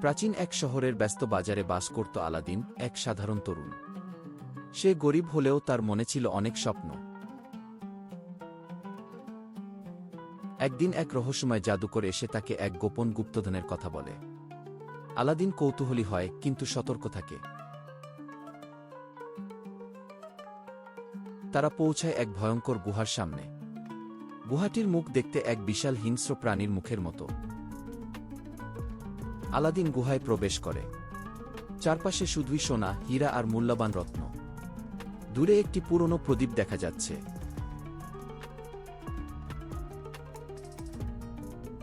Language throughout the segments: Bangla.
প্রাচীন এক শহরের ব্যস্ত বাজারে বাস করত আলাদিন, এক সাধারণ তরুণ। সে গরিব হলেও তার মনে ছিল অনেক স্বপ্ন। একদিন এক রহস্যময় জাদুকর এসে তাকে এক গোপন গুপ্তধনের কথা বলে। আলাদিন কৌতূহলী হয়, কিন্তু সতর্ক থাকে। তারা পৌঁছায় এক ভয়ঙ্কর গুহার সামনে। গুহাটির মুখ দেখতে এক বিশাল হিংস্র প্রাণীর মুখের মতো। আলাদিন গুহায় প্রবেশ করে। চারপাশে শুধুই সোনা, হীরা আর মূল্যবান রত্ন। দূরে একটি পুরনো প্রদীপ দেখা যাচ্ছে।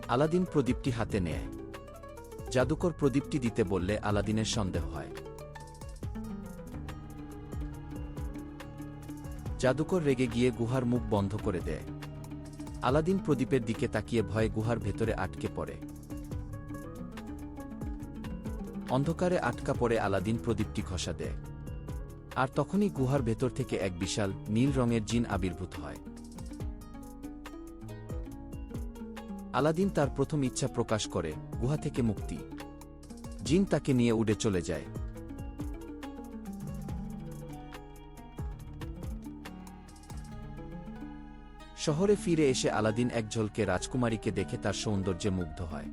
আলাদিন প্রদীপটি হাতে নেয়। জাদুকর প্রদীপটি দিতে বললে আলাদিনের সন্দেহ হয়। জাদুকর রেগে গিয়ে গুহার মুখ বন্ধ করে দেয়। আলাদিন প্রদীপের দিকে তাকিয়ে ভয়ে গুহার ভেতরে আটকে পড়ে। অন্ধকারে আটকা পড়ে আলাদিন প্রদীপটি খসা দেয়। আর তখনই গুহার ভেতর থেকে এক বিশাল, নীল রঙের জিন আবির্ভূত হয়। আলাদিন তার প্রথম ইচ্ছা প্রকাশ করে, গুহা থেকে মুক্তি। জিন তাকে নিয়ে উড়ে চলে যায়। শহরে ফিরে এসে আলাদিন এক ঝলকে রাজকুমারীকে দেখে তার সৌন্দর্যে মুগ্ধ হয়।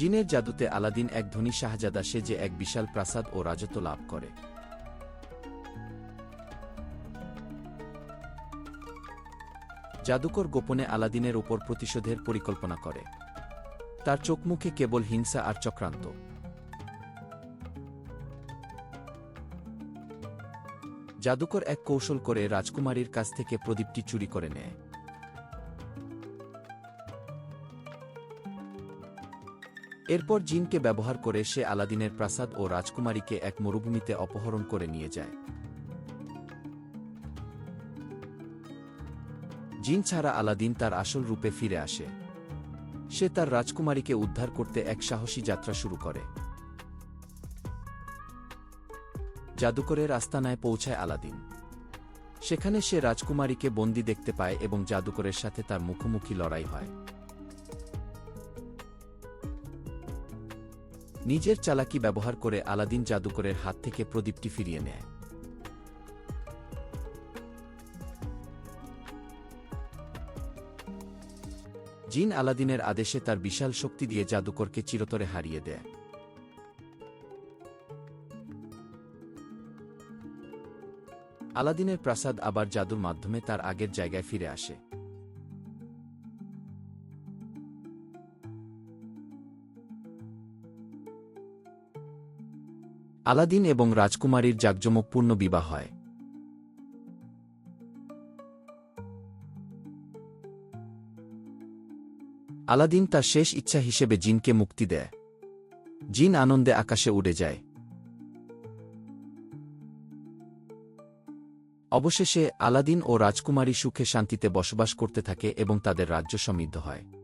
জিনের জাদুতে আলাদিন এক ধনী শাহজাদা সেজে এক বিশাল প্রাসাদ ও রাজত্ব লাভ করে। জাদুকর গোপনে আলাদিনের উপর প্রতিশোধের পরিকল্পনা করে। তার চোখমুখে কেবল হিংসা আর চক্রান্ত। জাদুকর এক কৌশল করে রাজকুমারীর কাছ থেকে প্রদীপটি চুরি করে নেয়। এরপর জিনকে ব্যবহার করে সে আলাদিনের প্রাসাদ ও রাজকুমারীকে এক মরুভূমিতে অপহরণ করে নিয়ে যায়। জিন ছাড়া আলাদিন তার আসল রূপে ফিরে আসে। সে তার রাজকুমারীকে উদ্ধার করতে এক সাহসী যাত্রা শুরু করে। জাদুকরের আস্তানায় পৌঁছায় আলাদিন। সেখানে সে রাজকুমারীকে বন্দি দেখতে পায় এবং জাদুকরের সাথে তার মুখোমুখি লড়াই হয়। নিজের চালাকি ব্যবহার করে আলাদিন জাদুকরের হাত থেকে প্রদীপটি ফিরিয়ে নেয়। জিন আলাদিনের আদেশে তার বিশাল শক্তি দিয়ে জাদুকরকে চিরতরে হারিয়ে দেয়। আলাদিনের প্রাসাদ আবার জাদুর মাধ্যমে তার আগের জায়গায় ফিরে আসে। আলাদিন এবং রাজকুমারীর জাকজমকপূর্ণ বিবাহ হয়। আলাদিন তার শেষ ইচ্ছা হিসেবে জিনকে মুক্তি দেয়। জিন আনন্দে আকাশে উড়ে যায়। অবশেষে আলাদিন ও রাজকুমারী সুখে শান্তিতে বসবাস করতে থাকে এবং তাদের রাজ্য সমৃদ্ধ হয়।